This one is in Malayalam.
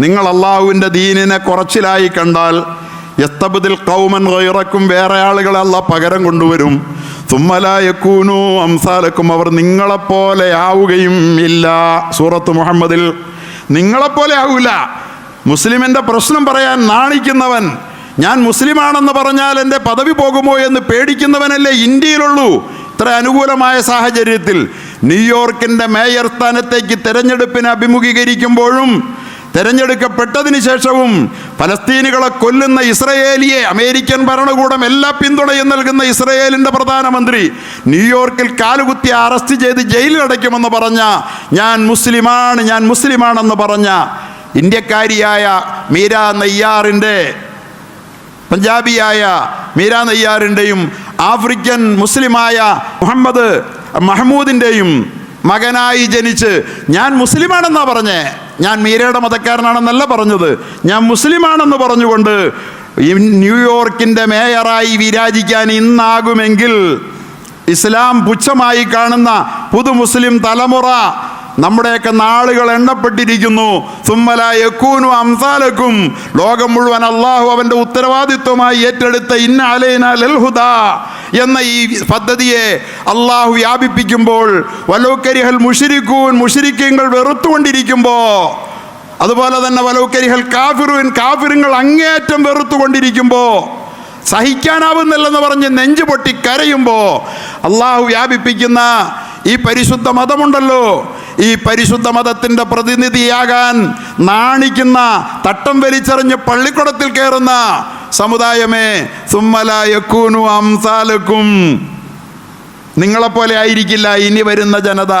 നിങ്ങൾ അള്ളാഹുവിന്റെ ദീനിനെ കുറച്ചിലായി കണ്ടാൽ യസ്തബദിൽ കൗമൻ ഗൈറക്കും വേറെ ആളുകളെ അല്ല പകരം കൊണ്ടുവരും. തുമ്മലായക്കൂനു അംസാലക്കും. അവർ നിങ്ങളെപ്പോലെ ആവുകയും ഇല്ല. സൂറത്ത് മുഹമ്മദിൽ നിങ്ങളെപ്പോലെ ആവില്ല മുസ്ലിമിന്റെ പ്രശ്നം പറയാൻ നാണിക്കുന്നവൻ ഞാൻ മുസ്ലിമാണെന്ന് പറഞ്ഞാൽ എന്റെ പദവി പോകുമോ എന്ന് പേടിക്കുന്നവനല്ലേ ഇന്ത്യയിലുള്ളൂ. ഇത്ര അനുകൂലമായ സാഹചര്യത്തിൽ ന്യൂയോർക്കിന്റെ മേയർ സ്ഥാനത്തേക്ക് തിരഞ്ഞെടുപ്പിനെ അഭിമുഖീകരിക്കുമ്പോഴും തെരഞ്ഞെടുക്കപ്പെട്ടതിന് ശേഷവും ഫലസ്തീനുകളെ കൊല്ലുന്ന ഇസ്രയേലിയെ അമേരിക്കൻ ഭരണകൂടം എല്ലാ പിന്തുണയും നൽകുന്ന ഇസ്രയേലിന്റെ പ്രധാനമന്ത്രി ന്യൂയോർക്കിൽ കാലുകുത്തി അറസ്റ്റ് ചെയ്ത് ജയിലിലടയ്ക്കുമെന്ന് പറഞ്ഞ ഞാൻ മുസ്ലിമാണ് ഞാൻ മുസ്ലിമാണെന്ന് പറഞ്ഞ ഇന്ത്യക്കാരിയായ മീര നെയ്യാറിന്റെ പഞ്ചാബിയായ മീര നെയ്യാറിന്റെയും ആഫ്രിക്കൻ മുസ്ലിമായ മുഹമ്മദ് മഹമ്മൂദിന്റെയും മകനായി ജനിച്ച് ഞാൻ മുസ്ലിമാണെന്നാ പറഞ്ഞേ. ഞാൻ മീരയുടെ മതക്കാരനാണെന്നല്ല പറഞ്ഞത്. ഞാൻ മുസ്ലിമാണെന്ന് പറഞ്ഞുകൊണ്ട് ന്യൂയോർക്കിന്റെ മേയറായി വിരാജിക്കാൻ ഇന്നാകുമെങ്കിൽ ഇസ്ലാം പുച്ഛമായി കാണുന്ന പുതു മുസ്ലിം തലമുറ നമ്മുടെയൊക്കെ നാളുകൾ എണ്ണപ്പെട്ടിരിക്കുന്നു. സുമ്മല യക്കൂനു അംസാലക്കും. ലോകം മുഴുവൻ അള്ളാഹു അവന്റെ ഉത്തരവാദിത്വമായി ഏറ്റെടുത്ത ഇന്ന അലൈന എന്ന ഈ പദ്ധതിയെ അള്ളാഹു വ്യാപിപ്പിക്കുമ്പോൾ വലോക്കരിഹൽ മുഷിരിക്കൂൻ മുഷിരിക്കങ്ങൾ വെറുത്തുകൊണ്ടിരിക്കുമ്പോൾ അതുപോലെ തന്നെ വലോക്കരിഹൽ കാഫിറുൻ കാഫിറുങ്ങൾ അങ്ങേയറ്റം വെറുത്തുകൊണ്ടിരിക്കുമ്പോൾ സഹിക്കാനാവുന്നില്ലെന്ന് പറഞ്ഞ് നെഞ്ചു പൊട്ടി കരയുമ്പോൾ അള്ളാഹു വ്യാപിപ്പിക്കുന്ന ഈ പരിശുദ്ധ മതമുണ്ടല്ലോ. ഈ പരിശുദ്ധ മതത്തിന്റെ പ്രതിനിധിയാകാൻ നാണിക്കുന്ന തട്ടം വലിച്ചെറിഞ്ഞ് പള്ളിക്കുടത്തിൽ കയറുന്ന സമുദായമേ സുമ്മലായക്കൂനു അംസാലക്കും. നിങ്ങളെപ്പോലെ ആയിരിക്കില്ല ഇനി വരുന്ന ജനത.